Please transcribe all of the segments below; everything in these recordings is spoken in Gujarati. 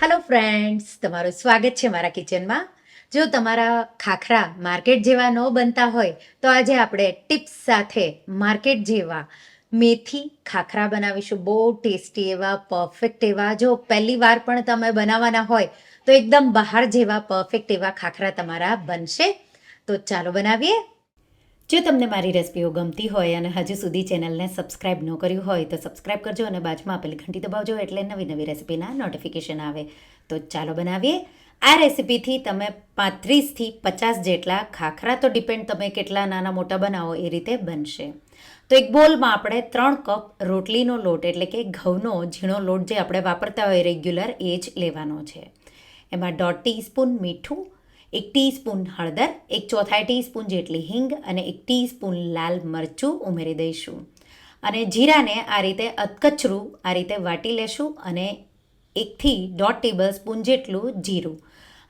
ફ્રેન્ડ્સ તમારું સ્વાગત છે મારા કિચનમાં જો તમારા ખાખરા માર્કેટ જેવા ન બનતા હોય, તો આજે આપણે ટિપ્સ સાથે માર્કેટ જેવા મેથી ખાખરા બનાવીશું. બહુ ટેસ્ટી એવા પરફેક્ટ એવા. જો પહેલી વાર પણ તમે બનાવવાના હોય, તો એકદમ બહાર જેવા પરફેક્ટ એવા ખાખરા તમારા બનશે. તો ચાલો બનાવીએ. જો તમને મારી રેસિપીઓ ગમતી હોય અને હજુ સુધી ચેનલને સબસ્ક્રાઇબ ન કર્યું હોય તો સબસ્ક્રાઇબ કરજો અને બાજુમાં આપેલી ઘંટી દબાવજો એટલે નવી નવી રેસિપીના નોટિફિકેશન આવે. તો ચાલો બનાવીએ. આ રેસિપીથી તમે પાંત્રીસથી પચાસ જેટલા ખાખરા તો ડિપેન્ડ તમે કેટલા નાના મોટા બનાવો એ રીતે બનશે. તો એક બોલમાં આપણે ત્રણ કપ રોટલીનો લોટ એટલે કે ઘઉંનો ઝીણો લોટ જે આપણે વાપરતા હોય રેગ્યુલર એ જ લેવાનો છે. એમાં દોઢ ટીસ્પૂન મીઠું એક ટીસ્પૂન હળદર, એક ચોથાઈ ટીસ્પૂન જેટલી હિંગ અને એક ટીસ્પૂન લાલ મરચું ઉમેરી દઈશું. અને જીરાને આ રીતે અધકચરું આ રીતે વાટી લેશું અને એકથી દોઢ ટેબલ સ્પૂન જેટલું જીરું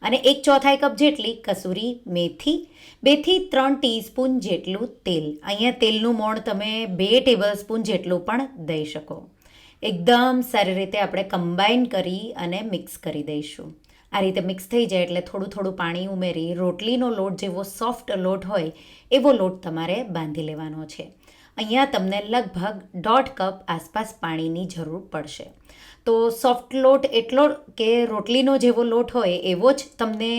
અને એક ચોથાઈ કપ જેટલી કસૂરી મેથી, બેથી ત્રણ ટીસ્પૂન જેટલું તેલ. અહીંયા તેલનું મોણ તમે બે ટેબલ સ્પૂન જેટલું પણ દઈ શકો. એકદમ સારી રીતે આપણે કમ્બાઈન કરી અને મિક્સ કરી દઈશું. આ રીતે મિક્સ થઈ જાય એટલે થોડું થોડું પાણી ઉમેરી રોટલીનો લોટ જેવો સોફ્ટ લોટ હોય, એવો લોટ તમારે બાંધી લેવાનો છે. અહીંયા તમને લગભગ દોઢ કપ આસપાસ પાણીની જરૂર પડશે. તો સોફ્ટ લોટ એટલો કે રોટલીનો જેવો લોટ હોય, એવો જ તમને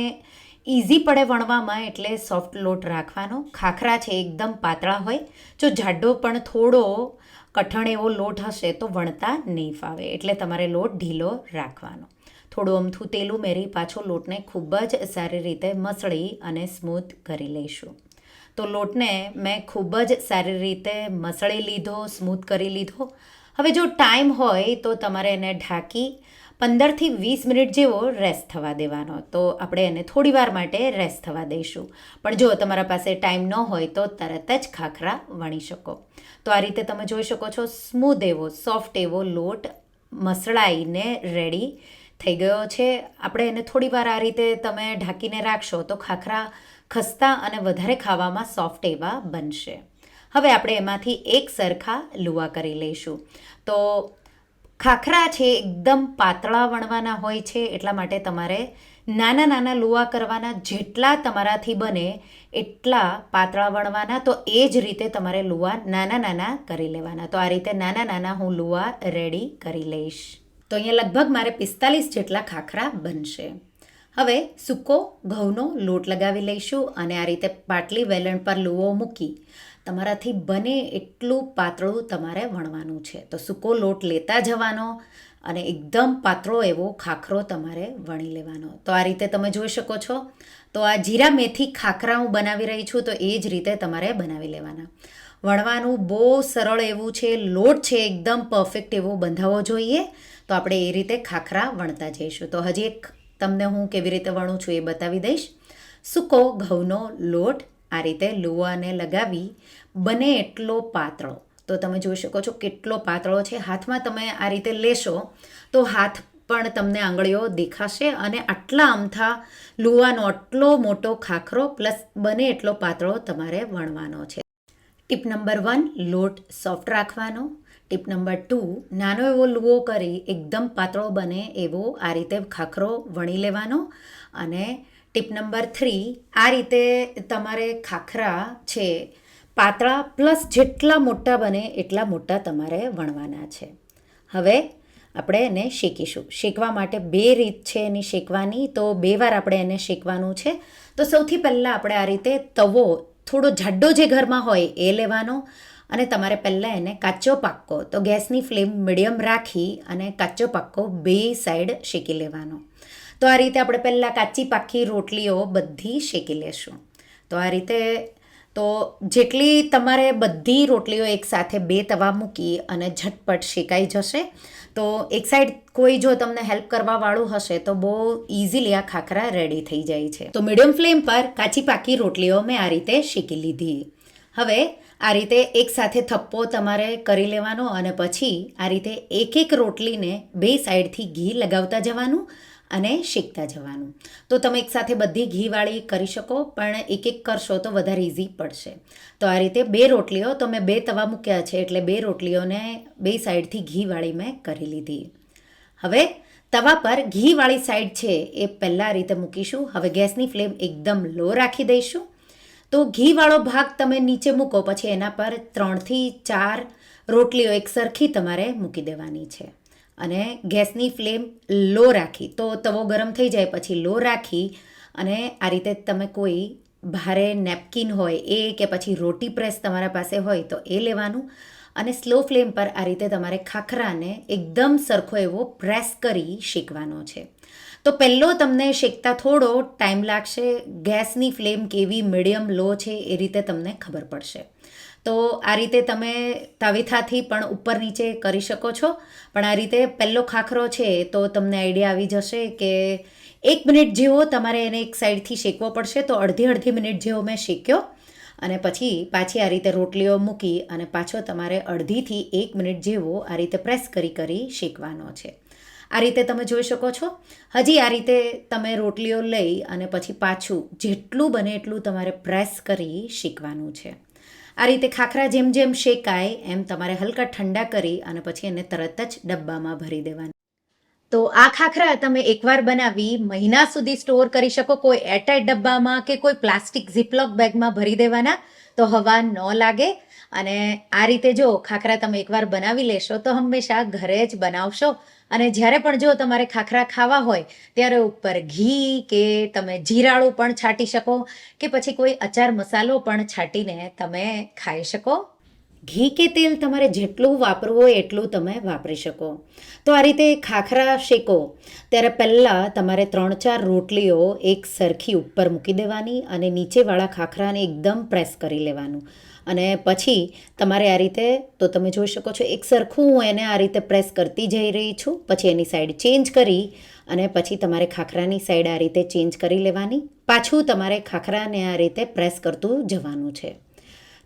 ઇઝી પડે વણવામાં એટલે સોફ્ટ લોટ રાખવાનો. ખાખરા છે, એકદમ પાતળા હોય. જો જાડો પણ થોડો કઠણ એવો લોટ હશે તો વણતા નહીં ફાવે, એટલે તમારે લોટ ઢીલો રાખવાનો. થોડું અમથું તેલ ઉમેરી પાછો લોટને ખૂબ જ સારી રીતે મસળી અને સ્મૂથ કરી લઈશું. તો લોટને મેં ખૂબ જ સારી રીતે મસળી લીધો, સ્મૂથ કરી લીધો. હવે જો ટાઈમ હોય તો તમારે એને ઢાંકી પંદરથી વીસ મિનિટ જેવો રેસ્ટ થવા દેવાનો. તો આપણે એને થોડી વાર માટે રેસ્ટ થવા દઈશું. પણ જો તમારા પાસે ટાઈમ ન હોય તો તરત જ ખાખરા વણી શકો. તો આ રીતે તમે જોઈ શકો છો, સ્મૂધ એવો, સોફ્ટ એવો લોટ મસળાઈને રેડી થઈ ગયો છે. આપણે એને થોડી વાર આ રીતે તમે ઢાંકીને રાખશો તો ખાખરા ખસ્તા અને વધારે ખાવામાં સોફ્ટ એવા બનશે. હવે આપણે એમાંથી એક સરખા લુવા કરી લઈશું. તો ખાખરા છે એકદમ પાતળા વણવાના હોય છે, એટલા માટે તમારે નાના નાના લુવા કરવાના જેટલા તમારાથી બને એટલા પાતળા વણવાના. તો એ જ રીતે તમારે લુવા નાના નાના કરી લેવાના. તો આ રીતે નાના નાના હું લુવા રેડી કરી લઈશ. તો અહીંયા લગભગ મારે પિસ્તાલીસ જેટલા ખાખરા બનશે. હવે સૂકો ઘઉંનો લોટ લગાવી લઈશું અને આ રીતે પાટલી વેલણ પર લુવો મૂકી તમારાથી બને એટલું પાતળું તમારે વણવાનું છે. તો સૂકો લોટ લેતા જવાનો અને એકદમ પાતળો એવો ખાખરો તમારે વણી લેવાનો. તો આ રીતે તમે જોઈ શકો છો. તો આ જીરા મેથી ખાખરા હું બનાવી રહી છું તો એ જ રીતે તમારે બનાવી લેવાના. વણવાનું બહુ સરળ એવું છે, લોટ છે, એકદમ પરફેક્ટ એવો બંધાવવો જોઈએ. તો આપણે એ રીતે ખાખરા વણતા જઈશું. તો હજી એક તમને હું કેવી રીતે વણું છું એ બતાવી દઈશ. સૂકો ઘઉંનો લોટ આ રીતે લુવાને લગાવી બને એટલો પાતળો. તો તમે જોઈ શકો છો કેટલો પાતળો છે. હાથમાં તમે આ રીતે લેશો તો હાથ પણ તમને આંગળીઓ દેખાશે અને આટલા અમથા લુવાનો આટલો મોટો ખાખરો, પ્લસ બને એટલો પાતળો તમારે વણવાનો છે. ટીપ નંબર વન, લોટ સોફ્ટ રાખવાનો. ટીપ નંબર ટુ, નાનો એવો લુવો કરી એકદમ પાતળો બને એવો આ રીતે ખાખરો વણી લેવાનો. અને ટીપ નંબર થ્રી, આ રીતે તમારે ખાખરા છે પાતળા પ્લસ જેટલા મોટા બને એટલા મોટા તમારે વણવાના છે. હવે આપણે એને શેકીશું. શેકવા માટે બે રીત છે એની શેકવાની. તો બે વાર આપણે એને શેકવાનું છે. તો સૌથી પહેલાં આપણે આ રીતે તવો થોડો જાડો જે ઘરમાં હોય એ લેવાનો અને તમારે પહેલાં એને કાચો પાક્કો, તો ગેસની ફ્લેમ મીડિયમ રાખી અને કાચો પાક્કો બે સાઈડ શેકી લેવાનો. તો આ રીતે આપણે પહેલાં કાચી પાકી રોટલીઓ બધી શેકી લેશું. તો આ રીતે તો જેટલી તમારે બધી રોટલીઓ એકસાથે બે તવા મૂકી અને ઝટપટ શેકાઈ જશે, તો એક સાઈડ કોઈ જો તમને હેલ્પ કરવાવાળું હશે, તો બહુ ઇઝીલી આ ખાખરા રેડી થઈ જાય છે. તો મીડિયમ ફ્લેમ પર કાચી પાકી રોટલીઓ મેં આ રીતે શેકી લીધી. હવે આ રીતે એક સાથે થપ્પો તમારે કરી લેવાનો અને પછી આ રીતે એક એક રોટલીને બે સાઈડથી ઘી લગાવતા જવાનું અને શેકતા જવાનું. તો તમે એકસાથે બધી ઘીવાળી કરી શકો, પણ એક એક કરશો તો વધારે ઇઝી પડશે. તો આ રીતે બે રોટલીઓ તો મેં બે તવા મૂક્યા છે, એટલે બે રોટલીઓને બે સાઈડથી ઘીવાળી મેં કરી લીધી. હવે તવા પર ઘીવાળી સાઈડ છે એ પહેલાં રીતે મૂકીશું. હવે ગેસની ફ્લેમ એકદમ લો રાખી દઈશું. તો ઘીવાળો ભાગ તમે નીચે મૂકો, પછી એના પર ત્રણથી ચાર રોટલીઓ એક સરખી તમારે મૂકી દેવાની છે. અને ગેસની ફ્લેમ લો રાખી. તો તવો ગરમ થઈ જાય પછી લો રાખી અને આ રીતે તમે કોઈ ભારે નેપકિન હોય એ કે પછી રોટી પ્રેસ તમારા પાસે હોય તો એ લેવાનું અને સ્લો ફ્લેમ પર આ રીતે તમારે ખાખરાને એકદમ સરખો એવો પ્રેસ કરી શેકવાનો છે. તો પહેલો તમને શેકતા થોડો ટાઈમ લાગશે. ગેસની ફ્લેમ કેવી મીડિયમ લો છે એ રીતે તમને ખબર પડશે. તો આ રીતે તમે તાવીથાથી પણ ઉપર નીચે કરી શકો છો. પણ આ રીતે પહેલો ખાખરો છે તો તમને આઈડિયા આવી જશે કે એક મિનિટ જેવો તમારે એને એક સાઈડથી શેકવો પડશે તો અડધી અડધી મિનિટ જેવો મેં શેક્યો. અને પછી પાછી આ રીતે રોટલીઓ મૂકી અને પાછો તમારે અડધીથી એક મિનિટ જેવો આ રીતે પ્રેસ કરી કરી શેકવાનો છે. આ રીતે તમે જોઈ શકો છો. હજી આ રીતે તમે રોટલીઓ લઈ અને પછી પાછું જેટલું બને એટલું તમારે પ્રેસ કરી શીખવાનું છે. આ રીતે ખાખરા જેમ જેમ શેકાય, એમ તમારે હલકા ઠંડા કરી અને પછી એને તરત જ ડબ્બામાં ભરી દેવાના. તો આ ખાખરા તમે એકવાર બનાવી, મહિના સુધી સ્ટોર કરી શકો, કોઈ એરટાઈટ ડબ્બામાં કે કોઈ પ્લાસ્ટિક ઝીપલોક બેગમાં ભરી દેવાના. તો હવા ન લાગે અને આ રીતે જો ખાખરા તમે એકવાર બનાવી લેશો, તો હંમેશા ઘરે જ બનાવશો. અને જ્યારે પણ જો તમારે ખાખરા ખાવા હોય, ત્યારે ઉપર ઘી કે તમે જીરાળું પણ છાંટી શકો, કે પછી કોઈ અચાર મસાલો પણ છાંટીને તમે ખાઈ શકો. ઘી કે તેલ તમારે જેટલું વાપરવું હોય એટલું તમે વાપરી શકો. તો આ રીતે ખાખરા શેકો. ત્યારે પહેલાં તમારે ત્રણ ચાર રોટલીઓ એક સરખી ઉપર મૂકી દેવાની અને નીચેવાળા ખાખરાને એકદમ પ્રેસ કરી લેવાનું. અને પછી તમારે આ રીતે, તો તમે જોઈ શકો છો, એક સરખું હું એને આ રીતે પ્રેસ કરતી જઈ રહી છું. પછી એની સાઈડ ચેન્જ કરી અને પછી તમારે ખાખરાની સાઈડ આ રીતે ચેન્જ કરી લેવાની. પાછું તમારે ખાખરાને આ રીતે પ્રેસ કરતું જવાનું છે.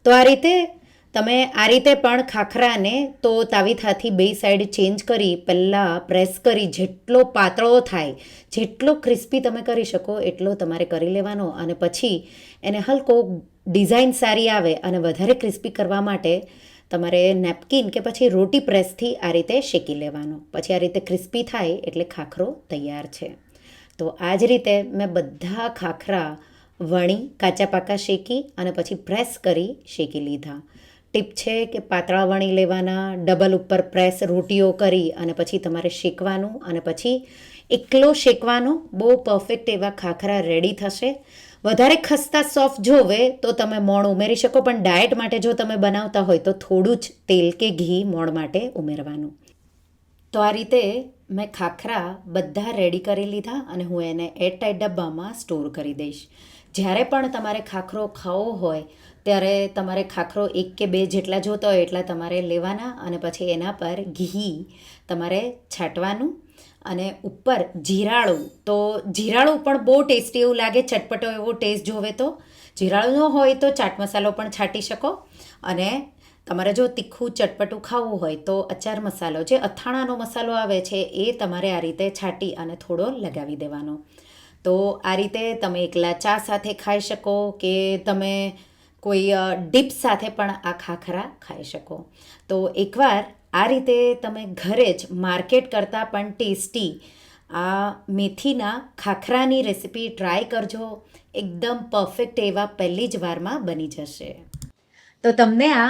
તો આ રીતે તમે આ રીતે પણ ખાખરાને તો તાવીથાથી બે સાઈડ ચેન્જ કરી, પહેલાં પ્રેસ કરી, જેટલો પાતળો થાય, જેટલો ક્રિસ્પી તમે કરી શકો, એટલો તમારે કરી લેવાનો અને પછી એને હલકો ડિઝાઇન સારી આવે અને વધારે ક્રિસ્પી કરવા માટે તમારે નેપકિન કે પછી રોટી પ્રેસથી આ રીતે શેકી લેવાનો. પછી આ રીતે ક્રિસ્પી થાય એટલે ખાખરો તૈયાર છે. તો આ જ રીતે મેં બધા ખાખરા વણી, કાચા પાકા શેકી અને પછી પ્રેસ કરી શેકી લીધા. ટીપ છે કે પાતળા વણી લેવાના, ડબલ ઉપર પ્રેસ રોટીઓ કરી અને પછી તમારે શેકવાનું અને પછી એકલો શેકવાનો, બહુ પરફેક્ટ એવા ખાખરા રેડી થશે. વધારે ખસ્તા સોફ્ટ જોવે તો તમે મોણ ઉમેરી શકો, પણ ડાયટ માટે જો તમે બનાવતા હોય તો થોડું જ તેલ કે ઘી મોણ માટે ઉમેરવાનું. તો આ રીતે મેં ખાખરા બધા રેડી કરી લીધા અને હું એને એરટાઈટ ડબ્બામાં સ્ટોર કરી દઈશ. જ્યારે પણ તમારે ખાખરો ખાવો હોય, ત્યારે તમારે ખાખરો એક કે બે જેટલા જોતા હોય એટલા તમારે લેવાના અને પછી એના પર ઘી તમારે છાંટવાનું અને ઉપર જીરાળું. તો જીરાળું પણ બહુ ટેસ્ટી એવું લાગે, ચટપટો એવો ટેસ્ટ જોવે તો. જીરાળું ન હોય તો ચાટ મસાલો પણ છાંટી શકો. અને તમારે જો તીખું, ચટપટું ખાવું હોય તો અચાર મસાલો, જે અથાણાનો મસાલો આવે છે, એ તમારે આ રીતે છાંટી અને થોડો લગાવી દેવાનો. તો આ રીતે તમે એકલા ચા સાથે ખાઈ શકો કે તમે કોઈ ડીપ સાથે પણ આ ખાખરા ખાઈ શકો. તો એકવાર આ રીતે તમે ઘરે જ માર્કેટ કરતાં પણ ટેસ્ટી આ મેથીના ખાખરાની રેસીપી ટ્રાય કરજો. એકદમ પરફેક્ટ એવા પહેલી જ વારમાં બની જશે. તો તમને આ